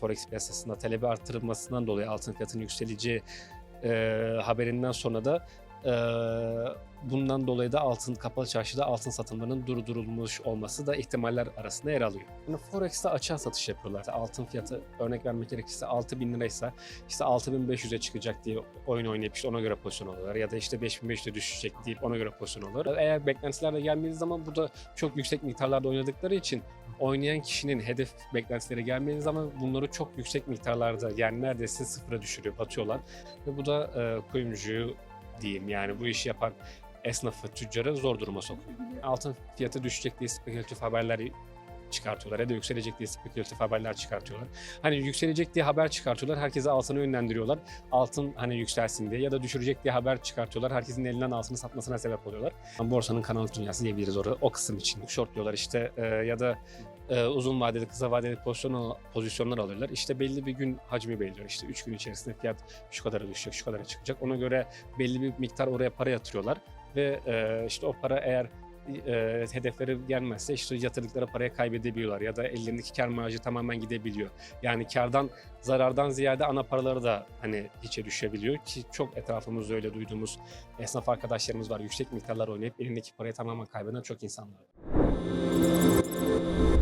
Forex piyasasında talebi artırılmasından dolayı altın fiyatının yükseleceği e, haberinden sonra da e, bundan dolayı da altın kapalı çarşıda altın satımlarının durdurulmuş olması da ihtimaller arasında yer alıyor. Yani Forex'te açığa satış yapıyorlar. Altın fiyatı örnek vermek gerekirse 6000 liraysa işte 6500'e çıkacak diye oyun oynayıp işte ona göre pozisyon alıyorlar. Ya da işte 5500'e düşecek deyip ona göre pozisyon alıyorlar. Eğer beklentilerle gelmediği zaman burada çok yüksek miktarlarda oynadıkları için oynayan kişinin hedef beklentileri gelmediği zaman bunları çok yüksek miktarlarda yani neredeyse sıfıra düşürüyor, atıyorlar. Ve bu da e, kuyumcuyu diyeyim yani bu işi yapan esnafı, tüccarı zor duruma sokuyor. Altın fiyatı düşecek diye spekülatif haberler çıkartıyorlar ya da yükselecek diye spekülatif haberler çıkartıyorlar. Hani yükselecek diye haber çıkartıyorlar, herkese altını yönlendiriyorlar. Altın hani yükselsin diye ya da düşürecek diye haber çıkartıyorlar. Herkesin elinden altını satmasına sebep oluyorlar. Borsanın karanlık dünyası diyebiliriz orada o kısım için. Shortluyorlar işte e, ya da e, uzun vadeli, kısa vadeli pozisyon, pozisyonlar alırlar. İşte belli bir gün hacmi belirliyor. İşte 3 gün içerisinde fiyat şu kadara düşecek, şu kadara çıkacak. Ona göre belli bir miktar oraya para yatırıyorlar. Ve e, işte o para eğer e, hedefleri gelmezse işte yatırdıkları parayı kaybedebiliyorlar ya da ellerindeki kar marjı tamamen gidebiliyor. Yani kardan zarardan ziyade ana paraları da hani hiçe düşebiliyor ki çok etrafımızda öyle duyduğumuz esnaf arkadaşlarımız var. Yüksek miktarlar oynayıp elindeki parayı tamamen kaybeden çok insan var.